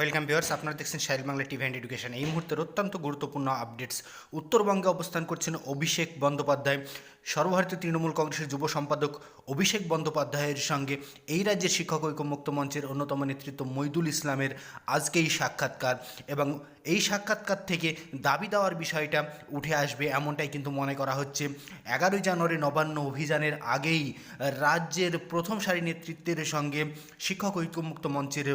Welcome viewers আপনারা দেখছেন Shail Bangla TV and education এই মুহূর্তের অত্যন্ত গুরুত্বপূর্ণ আপডেটস উত্তরবঙ্গে অবস্থান করছেন অভিষেক বন্দ্যোপাধ্যায়। সর্বভারতীয় তৃণমূল কংগ্রেসের যুব সম্পাদক অভিষেক বন্দ্যোপাধ্যায়ের সঙ্গে এই রাজ্যের শিক্ষক ঐক্যমুক্ত মঞ্চের অন্যতম নেতৃত্ব মইদুল ইসলামের আজকেই সাক্ষাৎকার এবং এই সাক্ষাৎকার থেকে দাবি দেওয়ার বিষয়টা উঠে আসবে এমনটাই কিন্তু মনে করা হচ্ছে। এগারোই জানুয়ারি নবান্ন অভিযানের আগেই রাজ্যের প্রথম সারি নেতৃত্বের সঙ্গে শিক্ষক ঐক্যমুক্ত মঞ্চের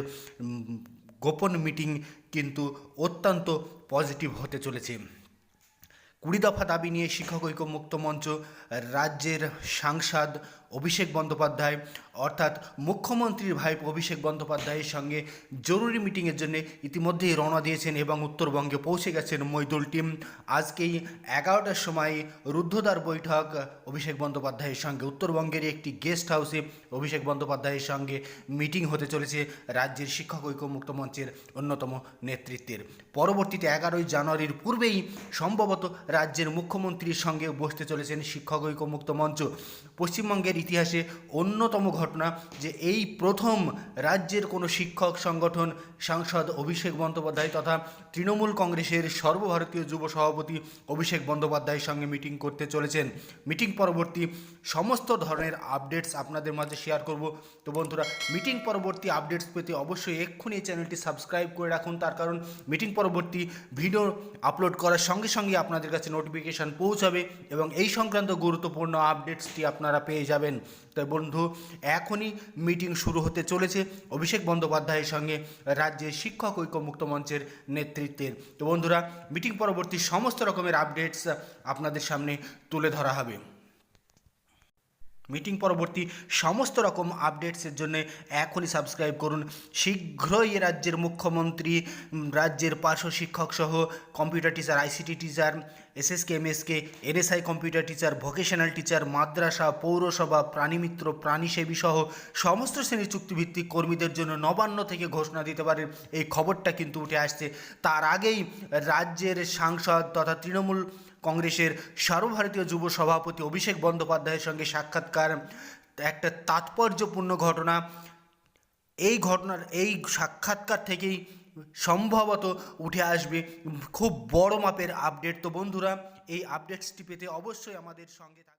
গোপন মিটিং কিন্তু অত্যন্ত পজিটিভ হতে চলেছে। কুড়ি দফা দাবি নিয়ে শিক্ষক ঐক্যমুক্ত মঞ্চ রাজ্যের সাংসদ অভিষেক বন্দ্যোপাধ্যায়, অর্থাৎ মুখ্যমন্ত্রীর ভাই অভিষেক বন্দ্যোপাধ্যায়ের সঙ্গে জরুরি মিটিংয়ের জন্য ইতিমধ্যেই রওনা দিয়েছেন এবং উত্তরবঙ্গে পৌঁছে গেছেন মৈদুল টিম। আজকেই এগারোটার সময় রুদ্ধদ্বার বৈঠক অভিষেক বন্দ্যোপাধ্যায়ের সঙ্গে। উত্তরবঙ্গের একটি গেস্ট হাউসে অভিষেক বন্দ্যোপাধ্যায়ের সঙ্গে মিটিং হতে চলেছে রাজ্যের শিক্ষক ঐক্যমুক্ত মঞ্চের অন্যতম নেতৃত্বের। পরবর্তীতে এগারোই জানুয়ারির পূর্বেই সম্ভবত রাজ্যের মুখ্যমন্ত্রীর সঙ্গে বসতে চলেছেন শিক্ষক ঐক্যমুক্ত মঞ্চ। পশ্চিমবঙ্গের ইতিহাসে অন্যতম ঘটনা যে এই প্রথম রাজ্যের কোনো শিক্ষক, সংগঠন, সাংসদ অভিষেক বন্দ্যোপাধ্যায় তথা তৃণমূল কংগ্রেসের সর্বভারতীয় যুব সভাপতি অভিষেক বন্দ্যোপাধ্যায়ের সঙ্গে মিটিং করতে চলেছেন। মিটিং পরবর্তী সমস্ত ধরনের আপডেটস আপনাদের মাঝে শেয়ার করব। তো বন্ধুরা মিটিং পরবর্তী আপডেটস পেতে অবশ্যই এক্ষুনি এই চ্যানেলটি সাবস্ক্রাইব করে রাখুন। তার কারণ মিটিং পরবর্তী ভিডিও আপলোড করার সঙ্গে সঙ্গে আপনাদের কাছে নোটিফিকেশান পৌঁছাবে এবং এই সংক্রান্ত গুরুত্বপূর্ণ আপডেটসটি আপনারা পেয়ে যাবেন। তাই বন্ধু, এখনই মিটিং শুরু হতে চলেছে অভিষেক বন্দ্যোপাধ্যায়ের সঙ্গে রাজ্যের শিক্ষক ঐক্যমুক্ত মঞ্চের নেতৃত্বের। তো বন্ধুরা মিটিং পরবর্তী সমস্ত রকমের আপডেটস আপনাদের সামনে তুলে ধরা হবে। মিটিং পরবর্তী সমস্ত রকম আপডেটসের জন্য এখনই সাবস্ক্রাইব করুন। শীঘ্রই রাজ্যের মুখ্যমন্ত্রী রাজ্যের পার্শ্ব শিক্ষক সহ computer teacher ICT teacher SSK, MSK, NSI computer teacher, vocational teacher, মাদ্রাসা, পৌরসভা, প্রাণীমিত্র প্রাণীসেবী সহ সমস্ত শ্রেণির চুক্তিভিত্তিক কর্মীদের জন্য নবান্ন থেকে ঘোষণা দিতে পারে। এই খবরটা কিন্তু উঠে আসছে। তার আগেই রাজ্যের সাংসদ তথা তৃণমূল কংগ্রেসের সর্বভারতীয় যুব সভাপতি অভিষেক বন্দ্যোপাধ্যায়ের সঙ্গে সাক্ষাৎকার। একটা তাৎপর্যপূর্ণ ঘটনা। এই ঘটনার, এই সাক্ষাৎকার থেকেই সম্ভবত উঠে আসবে। খুব বড় মাপের আপডেট তো বন্ধুরা, এই আপডেটসটি পেতে অবশ্যই আমাদের সঙ্গে থাকুন